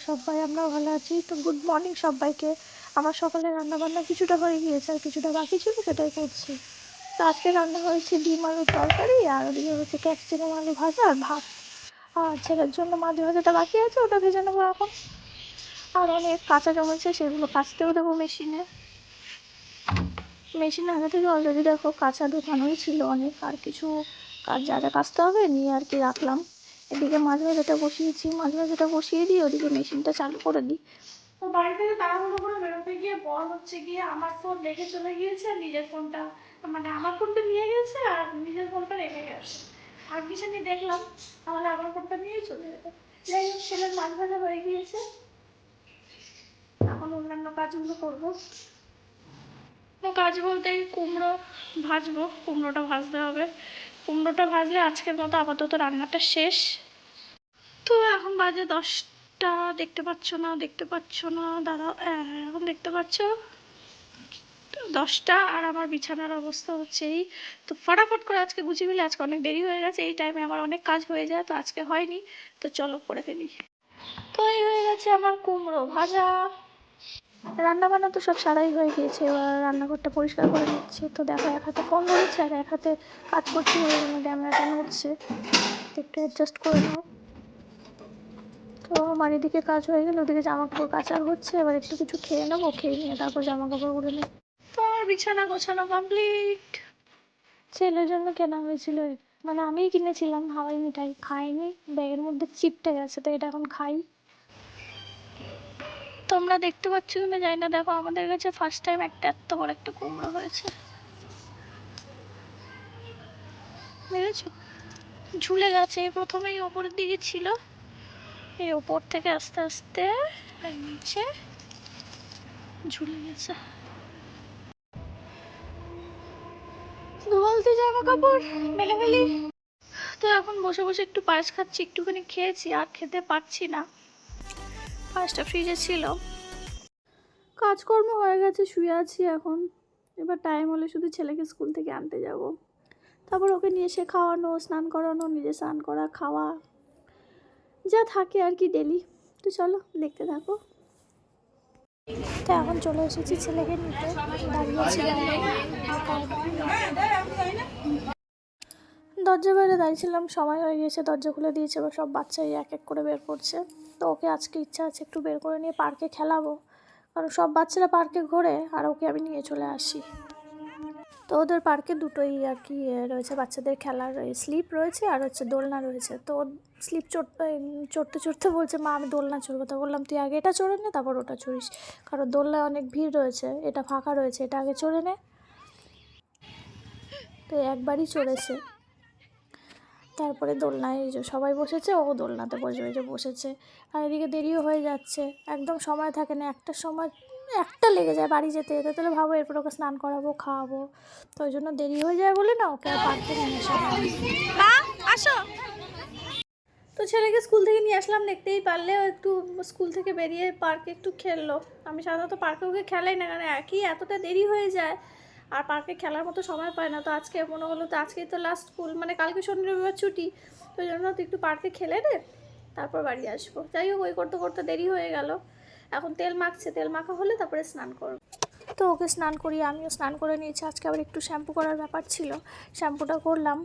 সবাই, আমরাও ভালো আছি। তো গুড মর্নিং সবাইকে। আমার সকালে রান্না বান্না কিছুটা হয়ে গিয়েছে আর কিছুটা বাকি ছিল সেটাই করছি। তো আজকে রান্না হয়েছে ডিম আলুর তরকারি আর ওদিকে হচ্ছে ক্যাপসিকাম আলু ভাজা আর ভাত। আর ছেলের জন্য মাছ ভাজাটা বাকি আছে, ওটা ভেজে নেব এখন। আর অনেক কাঁচা জমেছে সেগুলো কাচতেও দেবো মেশিনে। মেশিন আগে থেকে অলরেডি দেখো কাঁচা ঢোকানোই ছিল অনেক, আর কিছু কাজ, যা যা কাচতে হবে নিয়ে আর কি রাখলাম। এদিকে মাছ ভাজাটা বসিয়েছি মাছ ভাজাটা বসিয়ে দিই ওদিকে মেশিনটা চালু করে দিই। তো বাড়ি থেকে তাড়াহুড়ো করে বেরোতে গিয়ে বর হচ্ছে গিয়ে আমার ফোন রেখে চলে গিয়েছে আর নিজের ফোনটা মানে আমার ফোনটা নিয়ে গেছে আর নিজের ফোনটা রেখে গেছে। আর কিছু নিয়ে দেখলাম, তাহলে আমার ফোনটা নিয়েই চলে যেত। যাই হোক ছেলের মাছ ভাজা হয়ে গিয়েছে। এখন অন্যান্য কাজগুলো করব। কাজ বলতে কুমড়ো ভাজবো, কুমড়োটা ভাজতে হবে। কুমড়োটা ভাজলে আজকের মতো আপাতত রান্নাটা শেষ। তো এখন বাজে দশটা, দেখতে পাচ্ছ না, দেখতে পাচ্ছ না দাদা এখন দেখতে পাচ্ছ? দশটা আর আমার বিছানার অবস্থা হচ্ছে এই। তো ফটাফট করে আজকে গুছিয়ে ফেলে, আজকে অনেক দেরি হয়ে গেছে, এই টাইমে আমার অনেক কাজ হয়ে যায়, তো আজকে হয়নি, তো চলো করে ফেলি। তো এই হয়ে গেছে আমার কুমড়ো ভাজা। রান্না বান্না তো সব সারাই হয়ে গিয়েছে, এবার রান্নাঘরটা পরিষ্কার করে নিচ্ছে। তো দেখো, এক হাতে ফোন ধরেছে আর এক হাতে কাজ করছি ওই জন্য ক্যামেরাটা নড়ছে। একটু অ্যাডজাস্ট করে নাও। তো আমার এদিকে কাজ হয়ে গেলে ওদিকে জামা কাপড় কাচার হচ্ছে এবার একটু কিছু খেয়ে নেব খেয়ে নিয়ে তারপর জামা কাপড় উড়ে নেব। তো আমার বিছানা গোছানো কমপ্লিট ছেলের জন্য কেনা হয়েছিল মানে আমিই কিনেছিলাম হাওয়াই মিঠাই খাইনি ব্যাগের মধ্যে চিপটে গেছে তো এটা এখন খাই। তোমরা দেখতে পাচ্ছ কিনা জানি না দেখো আমাদের কাছে ফার্স্ট টাইম একটা এত বড় একটা কুমড়ো হয়েছে। দেখেছ? ঝুলে গেছে প্রথমেই ওপরের দিকে ছিল। এই ওপর থেকে আস্তে আস্তে নিচে ঝুলে গেছে। ধুবলতে জামা কাপড় মেলে ফেলি তো এখন বসে বসে একটু পায়েস খাচ্ছি, একটুখানি খেয়েছি, আর খেতে পারছি না। পায়েসটা ফ্রিজে ছিল। কাজকর্ম হয়ে গেছে, শুয়ে আছি এখন। এবার টাইম হলে শুধু ছেলেকে স্কুল থেকে আনতে যাব। তারপর ওকে নিয়ে এসে খাওয়ানো, স্নান করানো, নিজে স্নান করা, খাওয়া। যা থাকে আর কি ডেলি তো চলো, দেখতে থাকো। তো এখন চলে এসেছি ছেলেকে নিতে। দরজা বাইরে দাঁড়িয়েছিলাম, সময় হয়ে গিয়েছে, দরজা খুলে দিয়েছে, এবার সব বাচ্চাই এক এক করে বের করছে। তো ওকে আজকে ইচ্ছা আছে একটু বের করে নিয়ে পার্কে খেলাবো। কারণ সব বাচ্চারা পার্কে ঘোরে, আর ওকে আমি নিয়ে চলে আসি। তো ওদের পার্কে দুটোই আর কি রয়েছে বাচ্চাদের খেলার স্লিপ রয়েছে আর হচ্ছে দোলনা রয়েছে। তো স্লিপ চড়তে চড়তে চড়তে বলছে, মা, আমি দোলনা চড়বো। তো বললাম, তুই আগে এটা চড়ে নে, তারপর ওটা চড়িস। কারণ দোলনায় অনেক ভিড় রয়েছে, এটা ফাঁকা রয়েছে, এটা আগে চড়ে নে। তো একবারই চড়েছে। তারপরে দোলনায় সবাই বসেছে, ও দোলনাতে বসে বসে, বসেছে। আর এদিকে দেরিও হয়ে যাচ্ছে, একদম সময় থাকে না একটা সময় একটা লেগে যায় বাড়ি যেতে যেতে। তাহলে ভাবো এরপর ওকে স্নান করাবো খাওয়াবো। তো ওই জন্য দেরি হয়ে যায় বলে না ওকে আর পার্কে নিয়ে আসো। তো ছেলেকে স্কুল থেকে নিয়ে আসলাম দেখতেই পারলে একটু স্কুল থেকে বেরিয়ে পার্কে একটু খেললো। আমি সাধারণত পার্কে ওকে খেলাই না কারণ একই এতটা দেরি হয়ে যায়। আর পার্কে খেলার মতো সময় পায় না। তো আজকে মনে হলো তো আজকেই তো লাস্ট স্কুল মানে কালকে শনি রবিবার ছুটি। তো ওই জন্য তো একটু পার্কে খেলে নে তারপর বাড়ি আসব। যাই হোক ওই করতে করতে দেরি হয়ে গেল। এখন তেল মাখছে, তেল মাখা হলে তারপরে স্নান করব। তো ওকে স্নান করি আমিও স্নান করে নিয়েছি। আজকে আবার একটু শ্যাম্পু করার ব্যাপার ছিল। শ্যাম্পুটা করলাম।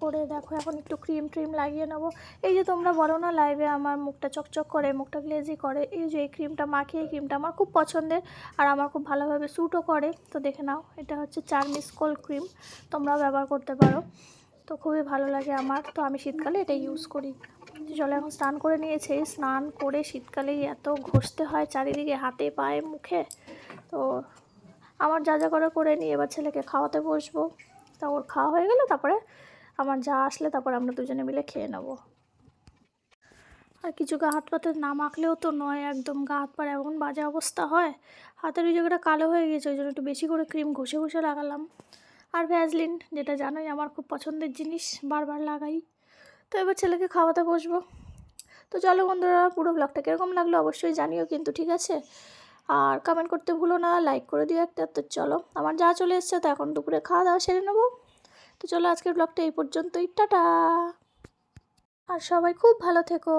করে দেখো, এখন একটু ক্রিম ট্রিম লাগিয়ে নেব। এই যে তোমরা বলো না, লাইভে আমার মুখটা চকচক করে, মুখটা গ্লেজি করে। এই যে এই ক্রিমটা মাখিয়ে এই ক্রিমটা আমার খুব পছন্দের আর আমার খুব ভালোভাবে স্যুটও করে। তো দেখে নাও, এটা হচ্ছে চার্মিস কোল ক্রিম তোমরাও ব্যবহার করতে পারো। তো খুবই ভালো লাগে আমার। তো আমি শীতকালে এটা ইউজ করি। চলো। এখন স্নান করে নিয়েছে। স্নান করে শীতকালেই এত ঘষতে হয় চারিদিকে, হাতে, পায়ে, মুখে। তো আমার যা যা করে করে নিয়ে এবার ছেলেকে খাওয়াতে বসবো। তা ওর খাওয়া হয়ে গেলে তারপরে আমার যা আসলে তারপর আমরা দুজনে মিলে খেয়ে নেব। আর কিছু গা হাত পাতে না মাখলেও তো নয়, একদম গা হাত পার এমন বাজে অবস্থা হয়। হাতের ওই জায়গাটা কালো হয়ে গেছে, ওই জন্য একটু বেশি করে ক্রিম ঘষে ঘষে লাগালাম। আর ভ্যাজলিন যেটা জানোই, আমার খুব পছন্দের জিনিস, বারবার লাগাই। তো এবার ছেলেকে খাওয়াতে বসবো। তো চলো বন্ধুরা, পুরো ব্লগটা কীরকম লাগল অবশ্যই জানিও কিন্তু, ঠিক আছে? আর কমেন্ট করতে ভুলো না লাইক করে দিও একটা। তো চলো, আমার যা চলে এসছে তো এখন দুপুরে খাওয়া দাওয়া সেরে নেব। তো চলো আজকের ব্লগটা এই পর্যন্তই, টাটা! আর সবাই খুব ভালো থেকো।